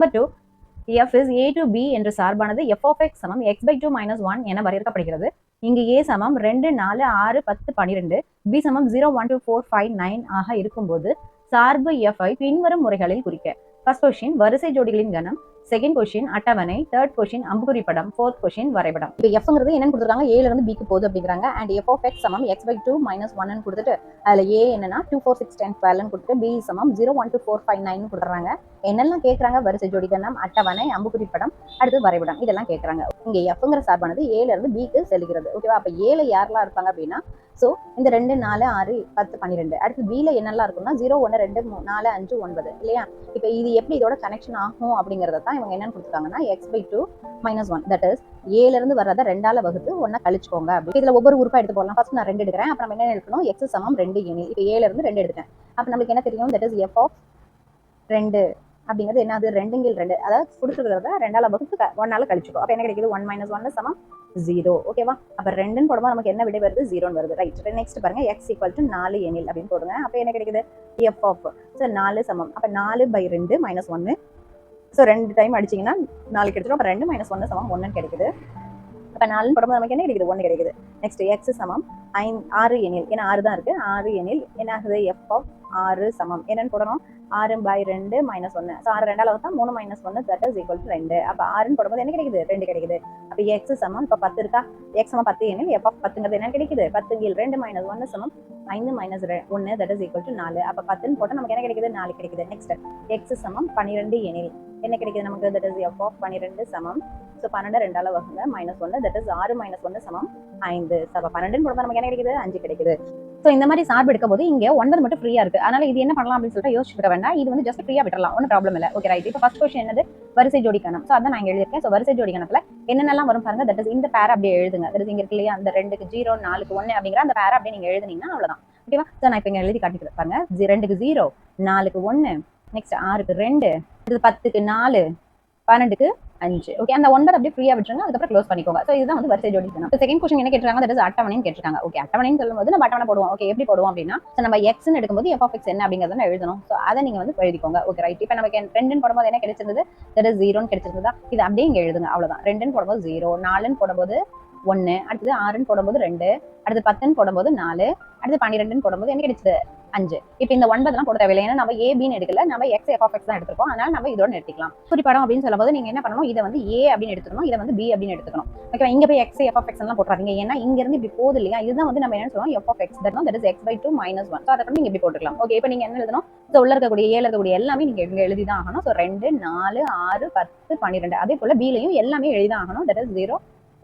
Number two F is A to B என்ற சார்பானது F of X சமம் X by two minus one என வரையறுக்கப்படுகிறது. இங்கு ஏ சமம் ரெண்டு நாலு ஆறு பத்து பன்னிரெண்டு பி சமம் zero one two four five nine ஆக இருக்கும்போது சார்பு எஃப்ஐ பின்வரும் முறைகளில் குறிக்க. ஃபர்ஸ்ட் கொஸ்டின் வரிசை ஜோடிகளின் கணம். செகண்ட் கொஷின் அட்டவணை தேர்ட் கொஷின் அம்புகுறி படம் ஃபோர்த் கொஷின் வரைபடம். இப்போ எஃப்ங்கிறது என்னன்னு கொடுத்துருக்காங்க? ஏல இருந்து பிக்கு போகுது அப்படிங்கிறாங்க. அண்ட் எஃப் ஆஃப் எக்ஸ் சமம் எக்ஸ் பை டூ மைனஸ் ஒன்னு கொடுத்துட்டு அதில் ஏ என்னன்னா டூ ஃபோர் சிக்ஸ் டென் டுவெல்னு கொடுத்துட்டு பி சமம் zero one two four five nine கொடுத்துறாங்க. என்னெல்லாம் கேட்குறாங்க? வரிசை ஜோடி அட்டவணை அம்புகுறி படம் அடுத்து வரைபடம். இதெல்லாம் கேட்குறாங்க. இங்கே எஃப்ங்கிற சார்பானது ஏல இருந்து பிக்கு செல்கிறது. ஓகேவா அப்போ ஏல யாரெல்லாம் இருப்பாங்க அப்படின்னா ஸோ இந்த ரெண்டு நாலு ஆறு பத்து பன்னிரெண்டு. அடுத்து பியில் என்னெல்லாம் இருக்கும்னா ஜீரோ ஒன்று ரெண்டு மூணு நாலு அஞ்சு ஒன்பது. இல்லையா? இப்போ இது எப்படி இதோட கனெக்ஷன் ஆகும் அப்படிங்கிறத தான் இவங்க என்னன்னு கொடுத்துருக்காங்கன்னா X by two minus one that is ஏல இருந்து வர்றதை ரெண்டால வகுத்து ஒன்னா கழிச்சுக்கோங்க அப்படி இதுல ஒவ்வொரு உறுப்பா எடுத்து போடலாம் ஃபர்ஸ்ட் நான் ரெண்டு எடுக்கிறேன். அப்புறம் என்ன எடுக்கணும்? எக்ஸ் சமம் ரெண்டு எனில். இப்போ ஏல இருந்து ரெண்டு எடுத்துட்டேன் அப்போ நம்மளுக்கு என்ன தெரியும்? தட் இஸ் எஃப் ஆஃப் ரெண்டு அப்படிங்கிறது என்னது? ரெண்டுங்கில் ரெண்டு. அதாவது கொடுத்துருக்கிறத ரெண்டால வகுத்து ஒன்னால கழிச்சுக்கோ. அப்போ என்ன கிடைக்குது? ஒன் மைனஸ் ஒன் சமம் ஜீரோ ஓகேவா அப்போ ரெண்டுன்னு போடும்போது நமக்கு என்ன விடை வருது? ஜீரோன்னு வருது. ரைட் நெக்ஸ்ட் பாருங்க. எக்ஸ் ஈக்குவல் டு நாலு எனில் அப்படின்னு போடுங்க. அப்போ என்ன கிடைக்குது? எஃப் ஆஃப் ஸோ நாலு சமம். அப்போ நாலு பை ரெண்டு மைனஸ் ஒன்று ஸோ ரெண்டு டைம் அடிச்சிங்கன்னா நாலு கிடைச்சிடும் அப்போ ரெண்டு மைனஸ் ஒன்று சமம். ஒன்று கிடைக்குது. இப்போ நாலுன்னு போடும்போது நமக்கு என்ன கிடைக்குது? ஒன்று கிடைக்குது. நெக்ஸ்ட் எக்ஸ் சமம். ஐந் ஆறு எனில். ஏன்னா ஆறு தான் இருக்குது ஆறு எனில். என்ன ஆகுது எஃப் ஆஃப் ஆறு சமம். என்னென்னு போடணும்? ஆறு பை ரெண்டு மைனஸ் ஒன்று ஸோ ஆறு ரெண்டால் தான் மூணு மைனஸ் ஒன்று தட் இஸ் ஈக்குவல் டு ரெண்டு. அப்போ ஆறுன்னு போடும்போது என்ன கிடைக்குது? ரெண்டு கிடைக்குது. அப்போ எக்ஸ் சமம். இப்போ பத்து இருக்கா? எக்ஸ் சமம் பத்து எனில். எஃப் ஆஃப் பத்துங்கிறது என்ன கிடைக்குது? பத்து கீழ் ரெண்டு மைனஸ் ஒன்று சமம். ஐந்து மைனஸ் ரெ ஒன்று தட் இஸ் ஈக்குவல் டு நாலு. அப்போ பத்துன்னு போட்டால் நமக்கு என்ன கிடைக்குது? நாலு கிடைக்குது. நெக்ஸ்ட் எக்ஸ் சமம். பன்னிரெண்டு எனில். என்ன கிடைக்குது நமக்கு? தட் இஸ் எஃப் ஆஃப் பன்னிரெண்டு சமம். ஸோ பன்னெண்டு ரெண்டால வகுங்க. மைனஸ் ஒன்று தட் இஸ் ஆறு மைனஸ் ஒன்று சமம் ஐந்து. ஸோ பன்னெண்டுன்னு போடும்போது நமக்கு என்ன கிடைக்குது? அஞ்சு கிடைக்குது. ஸோ இந்த மாதிரி சார்பு எடுக்கும் போது இங்கே ஒன்பது மட்டும் ஃப்ரீயா இருக்கு. அதனால இது என்ன பண்ணலாம் அப்படின்னு சொல்லிட்டு யோசிச்சுக்க வேண்டாம். இது வந்து ஜஸ்ட் ஃப்ரீயா விடலாம் ஒன்றும் ப்ராப்ளம் இல்லை. ஓகே ரைட் இப்போ ஃபஸ்ட் கொஸ்டின் என்னது? வரிசை ஜோடி கணம். ஸோ அதான் நான் எழுதியிருக்கேன். ஸோ வரிசை ஜோடி கணத்துல என்னென்னலாம் வரும் பாருங்க. தட் இஸ் இந்த பேர் அப்படியே எழுதுங்க. தட் இஸ் இங்கே இருக்கு இல்லையா? அந்த ரெண்டுக்கு ஜீரோ நாலுக்கு ஒன்று அப்படிங்கிற அந்த பேர் அப்படியே நீங்கள் எழுதுனீங்கன்னா அவ்வளோதான் ஓகேவா ஸோ நான் இப்போ இங்கே எழுதி காட்டிக்கிறேன். பாருங்க. ரெண்டுக்கு ஜீரோ நாலுக்கு ஒன்று நெக்ஸ்ட் ஆறுக்கு ரெண்டு பத்துக்கு நாலு பன்னெண்டுக்கு அஞ்சு. ஓகே அந்த ஒன்பது அப்படியே ஃப்ரீயா விட்டுருங்க அதுக்கப்புறம் க்ளோஸ் பண்ணிக்கோங்க. ஸோ இதுதான் வந்து வரிசை ஜோடி செகண்ட் கொஸ்டின் என்ன கேட்டிருக்காங்க? தட் இஸ் அட்டவணைன்னு கேட்டிருக்காங்க. ஓகே அட்டவணைன்னு சொல்லும்போது நம்ம அட்டவணை போடுவோம். ஓகே எப்படி போடுவோம் அப்படின்னா ஸோ நம்ம எக்ஸ்னு எடுக்கும்போது எஃப் ஆஃப் எக்ஸ் என்ன அப்படிங்கிறத எழுதணும். ஸோ அதை நீங்கள் வந்து எழுதிக்கோங்க. ஓகே ரைட் இப்போ நமக்கு ரெண்டுன்னு போடும்போது என்ன கிடைச்சிருந்தது? தட் இஸ் ஜீரோன்னு கிடைச்சிருந்ததா? இது அப்படியே இங்கே எழுதுங்க. அவ்வளோதான் ரெண்டுன்னு போடும்போது ஜீரோ நாலுன்னு போடும்போது ஒன்று அடுத்தது ஆறுன்னு போடும்போது ரெண்டு அடுத்து பத்துன்னு போடும்போது நாலு அடுத்து பன்னிரெண்டுன்னு போடும்போது என்ன கிடைச்சது? அஞ்சு. இப்போ இந்த ஒன்பதுலாம் போட தேவையில்லை. ஏன்னா நம்ம ஏபின்னு எடுக்கல. நம்ம எக்ஸ் எஃப் எக்ஸ் தான் எடுத்துருக்கோம். அதனால நம்ம இதோட நிறுத்திக்கலாம். குறிப்படம் அப்படின்னு சொல்லும்போது நீங்க என்ன பண்ணணும்? இதை வந்து ஏ அப்படின்னு எடுத்துக்கணும். இதை வந்து பி அப்படின்னு எடுத்துக்கணும். ஓகே இங்க போய் எக்ஸ் எஃப் ஆஃப் எக்ஸ் எல்லாம் போட்டுறாதீங்க. ஏன்னா இங்க இருந்து இப்படி போகுது இல்லையா? இதுதான் வந்து நம்ம என்ன சொல்லுவோம்? F of X that that is X by two minus one so அதை நீங்க இப்படி போட்டுக்கலாம். ஓகே இப்போ நீங்க என்ன எழுதணும்? ஸோ உள்ள இருக்கக்கூடிய ஏழு இருக்கக்கூடிய எல்லாமே நீங்க இங்க எழுதி தான் ஆகணும். ஸோ ரெண்டு நாலு ஆறு பத்து பன்னிரெண்டு. அதே போல பிலையும் எல்லாமே எழுதி தான் ஆகணும். தட் இஸ் ஜீரோ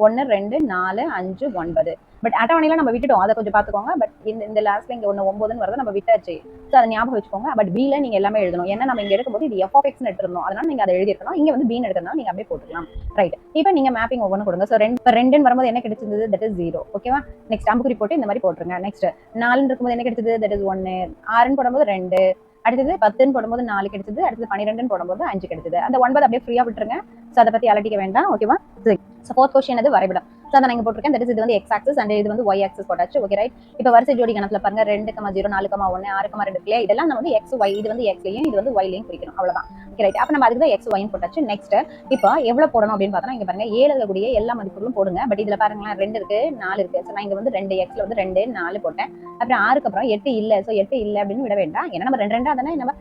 ஒன்று ரெண்டு நாலு அஞ்சு ஒன்பது. பட் அட்டவணையில நம்ம விட்டுட்டோம். அதை கொஞ்சம் பார்த்துக்கோங்க. பட் இந்த இந்த லாஸ்ட்ல இங்க ஒன்று ஒன்பதுன்னு வரதை நம்ம விட்டாச்சு. ஸோ அதை ஞாபகம் வச்சுக்கோங்க. பட் பில நீங்க எல்லாமே எழுதணும். ஏன்னா நம்ம இங்க எடுக்கும்போது இது எஃப் ஆஃப் எடுத்துருந்தோம். அதனால நீங்க அதை எழுதிருக்கணும் இங்க வந்து பீன் எடுக்கிறதுனால நீங்க அப்படியே போட்டுக்கலாம். ரைட் இப்போ நீங்க மேப்பிங் ஒவ்வொன்று கொடுங்க. ஸோ ரெண்டு ரெண்டுன்னு வரும்போது என்ன கிடைச்சது தட் இஸ் ஜீரோ ஓகேவா நெக்ஸ்ட் அம்புக்குறி போட்டு இந்த மாதிரி போட்டுருங்க. நெக்ஸ்ட் நாலுன்னு இருக்கும்போது என்ன கிடைச்சது? தட் இஸ் ஒன்று ஆறுன்னு போடும்போது ரெண்டு. அடுத்தது பத்துன்னு போடும்போது நாலு கிடைச்சது. அடுத்தது பன்னிரெண்டுன்னு போடும்போது அஞ்சு கிடைச்சது. அந்த ஒன்பது அப்படியே ஃப்ரீயா விட்டுருங்க. ஸோ அதை பத்தி அலட்டிக்க வேண்டாம் ஓகேவா சரி ஸோ ஃபோர்த் கொஸ்டின் அது வரைபடம். ஸோ அதை நான் இங்க போட்டிருக்கேன். தட் இஸ் இது வந்து எக்ஸ் ஆக்சஸ் அண்ட் இது வந்து ஒய் ஆக்சஸ் போட்டாச்சு. ஓகே ரைட் இப்போ வரிசை ஜோடி கணக்கில் பாருங்க. ரெண்டு கமா ஜீரோ நாலு கமா ஒன்று ஆறு கமா ரெண்டு இல்லையா? இதெல்லாம் நம்ம வந்து எக்ஸ் ஒய் இது வந்து எக்ஸ்லையும் இது வந்து ஒய்லையும் குறிக்கணும். அவ்வளோதான் ஓகே ரைட் அப்போ நம்ம அதுக்கு தான் எக்ஸ் ஒய்னு போட்டாச்சு. நெக்ஸ்ட் இப்போ எவ்வளவு போடணும் அப்படின்னு பார்த்தோம்னா இங்க பாருங்க. ஏழு இருக்கக்கூடிய எல்லா மதிப்புகளும் போடுங்க. பட் இதுல பாருங்களேன் ரெண்டு இருக்கு நாலு இருக்கு. ஸோ நான் இங்கே வந்து ரெண்டு எக்ஸ்ல வந்து ரெண்டு நாலு போட்டேன். அப்புறம் ஆறுக்கு அப்புறம் எட்டு இல்லை. ஸோ எட்டு இல்லை அப்படின்னு விட வேண்டாம். ஏன்னா நம்ம ரெண்டு ரெண்டாக தானே நம்ம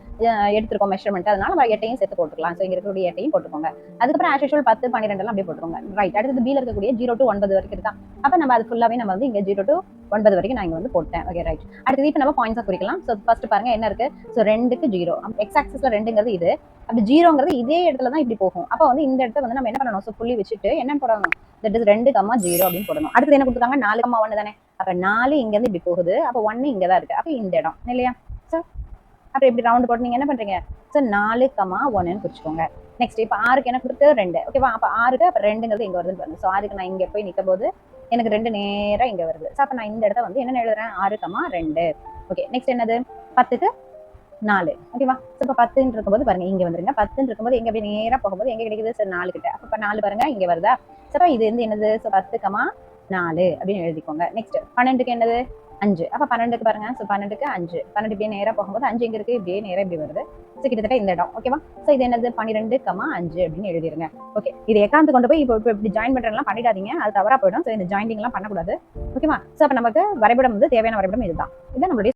எடுத்துருக்கோம் மெஷர்மெண்ட் அதனால நம்ம எட்டையும் சேர்த்து போட்டுக்கலாம். ஸோ இங்கே இருக்கக்கூடிய எட்டையும் போட்டுக்கோங்க. அதுக்கப்புறம் ஆஸ் யூஷுவல் பத்து பன்னிரெண்டுலாம் அப்படியே போட்டுருங்க. ரைட் அடுத்தது பில இருக்கக்கூடிய ஜீரோ டு ஒன்பது வரைக்கும் இருக்கா அப்ப நம்ம அது ஃபுல்லாவே நம்ம வந்து இங்கே ஜீரோ டு ஒன்பது வரைக்கும் நான் இங்கே வந்து போட்டேன். ஓகே ரைட் அடுத்தது இப்போ நம்ம பாயிண்ட்ஸாக குறிக்கலாம். ஸோ ஃபர்ஸ்ட் பாருங்க என்ன இருக்கு? ஸோ ரெண்டுக்கு ஜீரோ எக்ஸ் ஆக்சஸ்ல ரெண்டுங்கிறது இது. அப்படி ஜீரோங்கிறது இதே இடத்துல தான் இப்படி போகும். அப்போ வந்து இந்த இடத்த வந்து நம்ம என்ன பண்ணணும்? ஸோ புள்ளி வச்சுட்டு என்ன போடணும். தட் இஸ் ரெண்டு கம்மா ஜீரோ அப்படின்னு போடணும். அடுத்து என்ன கொடுத்துருக்காங்க? நாலு கம்மா ஒன்று தானே. அப்ப நாலு இங்க இருந்து இப்படி போகுது. அப்போ ஒன்னு இங்கே தான் இருக்கு. அப்போ இந்த இடம். இல்லையா? ஸோ அப்புறம் இப்படி ரவுண்ட் போட்டு நீங்க என்ன பண்றீங்க? ஸோ நாலு கம்மா ஒன்றுன்னு குறிச்சிக்கோங்க. நெக்ஸ்ட் இப்போ ஆறுக்கு என்ன கொடுத்து? ரெண்டு. ஓகேவா அப்போ ஆறுக்கு அப்போ ரெண்டுங்கிறது இங்கே வருதுன்னு பாருங்க. ஸோ ஆறுக்கு நான் இங்கே போய் நிற்கும் போது எனக்கு ரெண்டு நேராக இங்கே வருது. ஸோ அப்போ நான் இந்த இடத்த வந்து என்ன எழுதுறேன்? ஆறு ரெண்டு. ஓகே நெக்ஸ்ட் என்னது? பத்துக்கு நாலு. ஓகேவா ஸோ இப்போ பத்துன்னு இருக்கும்போது பாருங்க இங்கே வந்துருங்க. பத்துன்னு இருக்கும்போது எங்கே போய் நேராக போகும்போது எங்கே கிடைக்குது? சார் நாலு கிட்ட அப்போ நாலு பாருங்க இங்கே வருதா? ஸோ இது வந்து என்னது? ஸோ பத்து கமா நாலு அப்படின்னு எழுதிக்கோங்க. நெக்ஸ்ட் பன்னெண்டுக்கு என்னது? அஞ்சு. அப்ப பன்னெண்டுக்கு பாருங்க. ஸோ பன்னெண்டுக்கு அஞ்சு. பன்னெண்டு இப்படியே நேராக போகும்போது அஞ்சு இங்கே இருக்கு இப்படியே நேராக இப்படி வருது. ஸோ கிட்டத்தட்ட இந்த இடம். ஓகேவா ஸோ இது என்னது? பன்னிரெண்டு கமா அஞ்சு அப்படின்னு எழுதிருங்க. ஓகே இது எக்காந்து கொண்டு போய் இப்போ இப்போ இப்படி ஜாயின் பண்றதுலாம் பண்ணிடாதீங்க. அது தவறா போயிடும். ஸோ இந்த ஜாயிண்டிங்லாம் பண்ணக்கூடாது. ஓகேவா ஸோ அப்போ நமக்கு வரைபடம் வந்து தேவையான வரைபடம் இதுதான். இதான் நம்மளுடைய